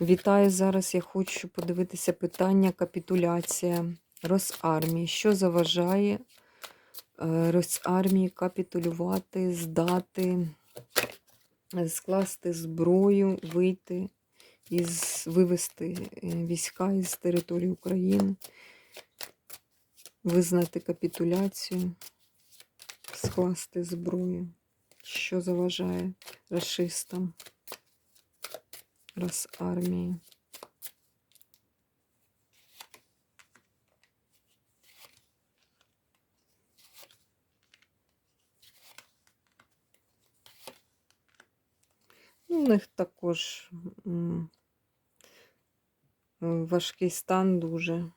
Вітаю зараз. Я хочу подивитися питання капітуляція Росармії. Що заважає е, Росармії капітулювати, здати, е, скласти зброю, вийти із вивести е, війська із території України, визнати капітуляцію, скласти зброю. Що заважає расистам? Росармії. Ну, У них також важкий стан дуже.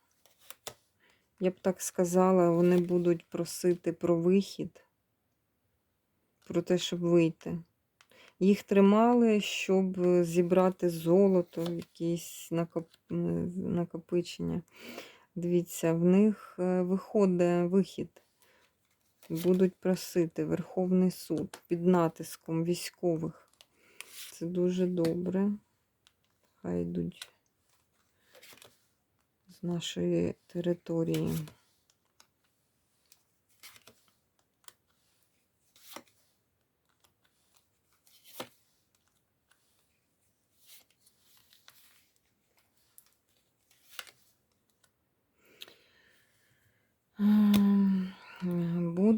Я б так сказала, вони будуть просити про вихід, про те, щоб вийти. Їх тримали, щоб зібрати золото, якісь накопичення. Дивіться, в них е, виходить вихід. Будуть просити Верховний суд під натиском військових. Це дуже добре. Хай йдуть з нашої території.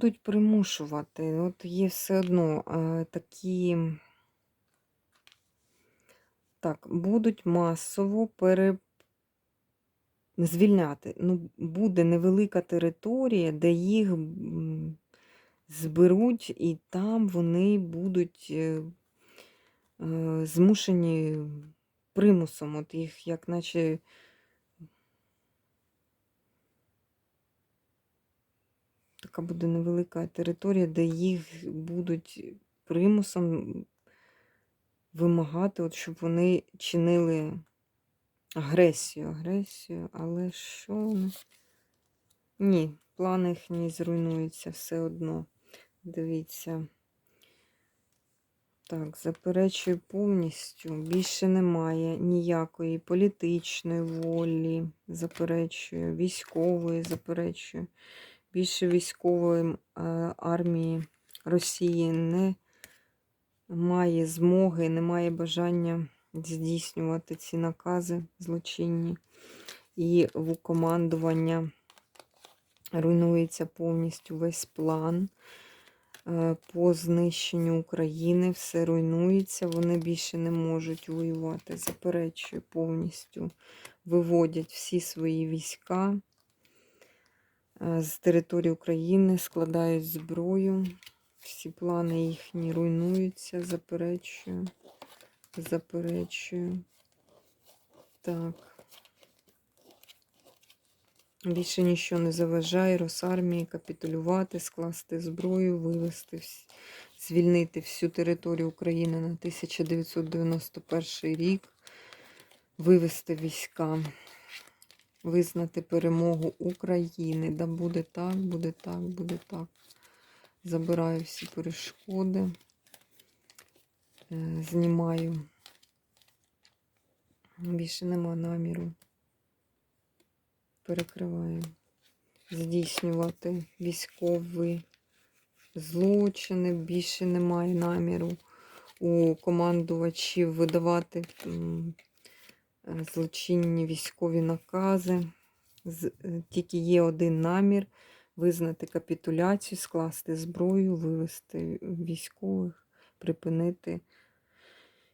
Будуть примушувати. От є все одно е, такі. Так, будуть масово пере... звільняти. Ну, буде невелика територія, де їх зберуть, і там вони будуть е, е, змушені примусом, от їх, як наче. Така буде невелика територія, де їх будуть примусом вимагати, от, щоб вони чинили агресію, агресію, але що? Ні, плани їхні зруйнуються все одно. Дивіться. Так, заперечую повністю. Більше немає ніякої політичної волі, заперечую, військової заперечую. Більше військової е, армії Росії не має змоги, не має бажання здійснювати ці накази злочинні. І в командування руйнується повністю весь план е, по знищенню України. Все руйнується, вони більше не можуть воювати. Заперечую повністю, виводять всі свої війська з території України, складають зброю. Всі плани їхні руйнуються, заперечую, заперечую. Так. Більше нічого не заважає Росармії капітулювати, скласти зброю, вивести, звільнити всю територію України на 1991 рік, вивести війська, визнати перемогу України. Да буде так, буде так, буде так. Забираю всі перешкоди, е, знімаю. Більше нема наміру. Перекриваю. Здійснювати військові злочини. Більше немає наміру у командувачів видавати злочинні військові накази. Е, тільки є один намір визнати капітуляцію, скласти зброю, вивести військових, припинити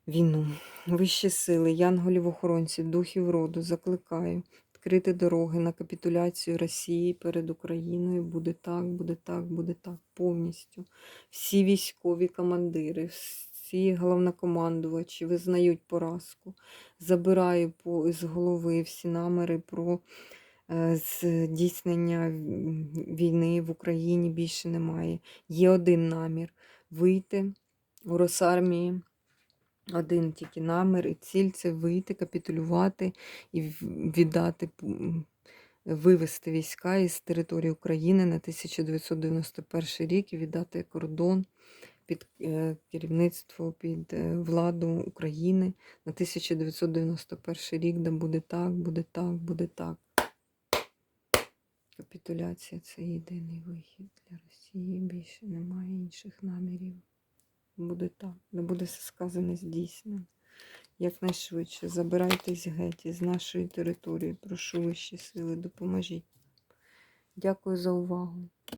війну. Вищі сили, янголів-охоронців, духів роду, закликаю відкрити дороги на капітуляцію Росії перед Україною. Буде так, буде так, буде так. Повністю. Всі військові командири, всі головнокомандувачі визнають поразку. Забираю по, з голови всі намери про Е, здійснення війни в Україні більше немає. Є один намір вийти у Росармії. Один тільки намір і ціль це вийти, капітулювати і віддати, вивести війська із території України на 1991 рік і віддати кордон під е, керівництво, під е, владу України на 1991 рік, де буде так, буде так, буде так. Капітуляція це єдиний вихід для Росії. Більше немає інших намірів. Буде так, не буде все сказане здійснено. Якнайшвидше забирайтесь геть із нашої території. Прошу вищі сили, допоможіть. Дякую за увагу.